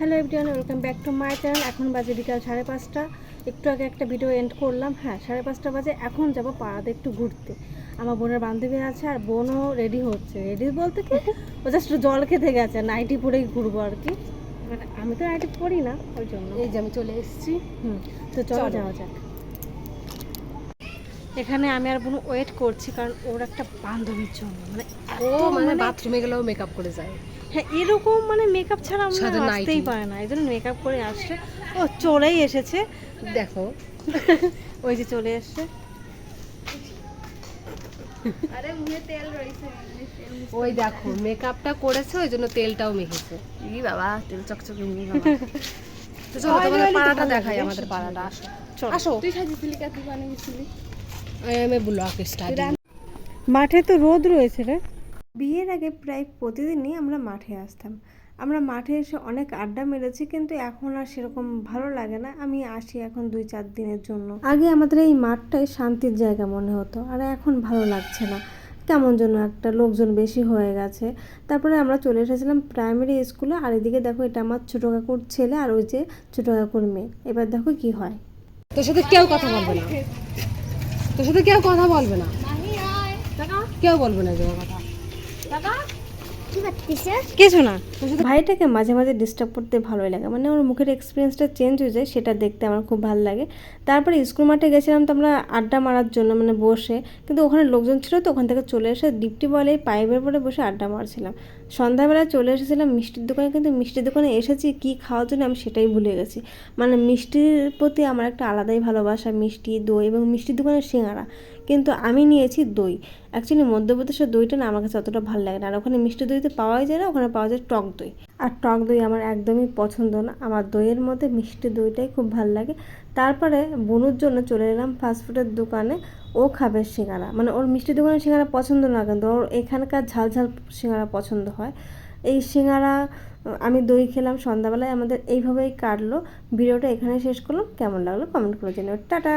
Hello everyone welcome back to my channel. এখন বাজে বিকাল সাড়ে পাঁচটা। একটু আগে একটা ভিডিও এন্ড করলাম। হ্যাঁ সাড়ে পাঁচটা বাজে। এখন যাব পাড়াতে একটু ঘুরতে। আমার বোনের বান্ধবী আছে আর বোনও রেডি হচ্ছে। রেডি বলতে কি? ও জাস্ট জল খেতে গেছে। নাইটি পরেই ঘুরবো আর কি। মানে আমি তো নাইটি পরি না ওই জন্য। এই যে আমি চলে এসেছি। হুম তো চলো চলো। যাওয়া যাক। এখানে আমি আর বোন ওয়েট করছি কারণ ওর একটা বান্ধবীর জন্য। মানে ও মানে বাথরুমে গেলেও মেকআপ করে যায়। হ্যাঁ এরকম মানে মেকআপ ছাড়া আমরা আসতেই পারে না। এই জন্য মেকআপ করে আসছে। ও চলেই এসেছে। দেখো। ওই যে চলে এসছে। ওই দেখো মেকআপটা করেছে ওই জন্য তেলটাও মেখেছে। ই বাবা তেল চকচকে ই বাবা। তো চলো তোমাদের পাড়াটা দেখাই আমাদের পাড়াটা। আসো আসো। তুই সাজিয়েছিলি কা তুই বানিয়েছিলি I am a blog study মাঠে তো রোদ রয়েছে রে। বিয়ের আগে প্রায় প্রতিদিনই আমরা মাঠে আসতাম। আমরা মাঠে এসে অনেক আড্ডা মেরেছি কিন্তু এখন আর সেরকম ভালো লাগে না। আমি আসি এখন দুই চার দিনের জন্য। আগে আমাদের এই মাঠটাই শান্তির জায়গা মনে হতো আর এখন ভালো লাগছে না। কেমন যেন একটা লোকজন বেশি হয়ে গেছে। তারপরে আমরা চলে এসেছিলাম প্রাইমারি স্কুলে আর এদিকে দেখো এটা আমার ছোটো কাকুর ছেলে আর ওই যে ছোটো কাকুর মেয়ে। এবার দেখো কি হয়। তোর সাথে কেউ কথা বলবে না। তোর সাথে কেউ কথা বলবে না। কেউ বলবে না কথা। কিছু না। ভাইটাকে মাঝে মাঝে ডিস্টার্ব করতে ভালোই লাগে। মানে ওর মুখের এক্সপিরিয়েন্সটা চেঞ্জ হয়ে যায়, সেটা দেখতে আমার খুব ভালো লাগে। তারপরে স্কুল মাঠে গেছিলাম তো আমরা আড্ডা মারার জন্য মানে বসে। কিন্তু ওখানে লোকজন ছিল তো, ওখান থেকে চলে এসে ডিপটি বলে পাইপের পরে বসে আড্ডা মারছিলাম। সন্ধ্যাবেলায় চলে এসেছিলাম মিষ্টির দোকানে, কিন্তু মিষ্টির দোকানে এসেছি কি খাওয়ার জন্য আমি সেটাই ভুলে গেছি। মানে মিষ্টির প্রতি আমার একটা আলাদাই ভালোবাসা, মিষ্টি, দই এবং মিষ্টির দোকানের সিঙ্গারা। কিন্তু আমি নিয়েছি দই। অ্যাকচুয়ালি মধ্যপ্রদেশের দইটা না আমার কাছে অতটা ভালো লাগে না। আর ওখানে মিষ্টি দই তো পাওয়াই যায় না, ওখানে পাওয়া যায় টক দই। আর টক দই আমার একদমই পছন্দ না। আমার দইয়ের মধ্যে মিষ্টি দইটাই খুব ভালো লাগে। তারপরে বনুর জন্য চলে এলাম ফাস্টফুডের দোকানে। ও খাবে সিঙ্গারা। মানে ওর মিষ্টি দোকানের সিঙ্গারা পছন্দ না, কিন্তু ওর এখানকার ঝাল ঝাল সিঙ্গারা পছন্দ হয়। এই সিঙ্গারা, আমি দই খেলাম সন্ধ্যাবেলায়। আমাদের এইভাবেই কাটলো। ভিডিওটা এখানে শেষ করলাম। কেমন লাগল? কমেন্ট করে জানিও। টাটা!